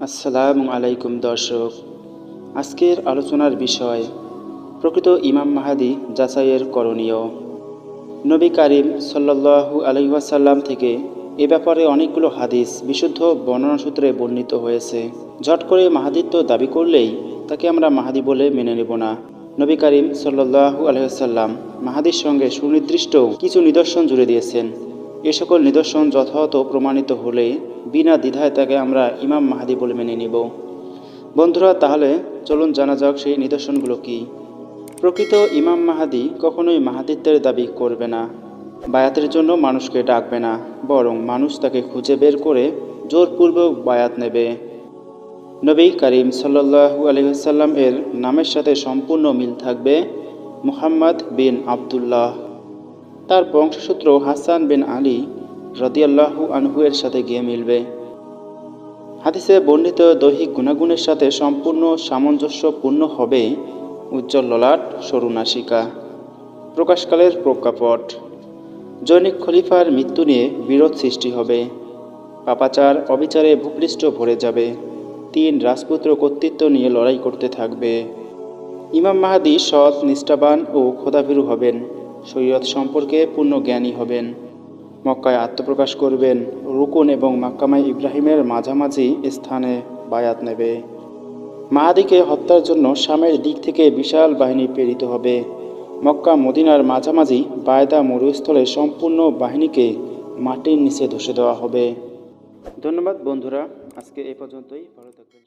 আসসালামু আলাইকুম দর্শক। আজকের আলোচনার বিষয়, প্রকৃত ইমাম মাহাদি যাচাইয়ের করণীয়। নবী করিম সাল্লাল্লাহু আলহিহাসাল্লাম থেকে এ ব্যাপারে অনেকগুলো হাদিস বিশুদ্ধ বর্ণনা সূত্রে বর্ণিত হয়েছে। ঝট করে মাহাদিত্ব দাবি করলেই তাকে আমরা মাহাদি বলে মেনে নেব না। নবী করিম সাল্লাল্লাহু আলহিহাসাল্লাম মাহাদির সঙ্গে সুনির্দিষ্ট কিছু নিদর্শন জুড়ে দিয়েছেন। এ সকল নিদর্শন যথাযথ প্রমাণিত হলে বিনা দ্বিধায় তাকে আমরা ইমাম মাহাদি বলে মেনে নিব। বন্ধুরা, তাহলে চলুন জানা যাক সেই নিদর্শনগুলো কি। প্রকৃত ইমাম মাহাদি কখনোই মাহাদিত্বের দাবি করবে না। বায়াতের জন্য মানুষকে ডাকবে না, বরং মানুষ তাকে খুঁজে বের করে জোরপূর্বক বায়াত নেবে। নবী করিম সাল্লাহু আলহিহাল্লাম এর নামের সাথে সম্পূর্ণ মিল থাকবে মুহাম্মদ বিন আবদুল্লাহ। তার বংশসূত্র হাসান বিন আলী রদিয়াল্লাহু আনহু এর সাথে গিয়ে মিলবে। হাদিসে বর্ণিত দৈহিক গুণাগুণের সাথে সম্পূর্ণ সামঞ্জস্যপূর্ণ হবে উজ্জ্বল ললাট, সরু নাসিকা। প্রকাশকালের প্রজ্ঞাপট জৈনিক খলিফার মৃত্যু নিয়ে বিরোধ সৃষ্টি হবে। পাপাচার, অবিচারে ভূপৃষ্ঠ ভরে যাবে। তিন রাজপুত্র কর্তৃত্ব নিয়ে লড়াই করতে থাকবে। ইমাম মাহাদি সৎ, নিষ্ঠাবান ও খোদাভীরু হবেন। শরীয়ত সম্পর্কে পূর্ণ জ্ঞানী হবেন। মক্কায় আত্মপ্রকাশ করবেন। রুকুন এবং মাক্কামাই ইব্রাহিমের মাঝামাঝি স্থানে বায়াত নেবে। মাহাদিকে হত্যার জন্য শামের দিক থেকে বিশাল বাহিনী প্রেরিত হবে। মক্কা মদিনার মাঝামাঝি বায়দা মরুস্থলে সম্পূর্ণ বাহিনীকে মাটির নিচে ধসে দেওয়া হবে। ধন্যবাদ বন্ধুরা। আজকে এ পর্যন্তই। ভালো থাকবেন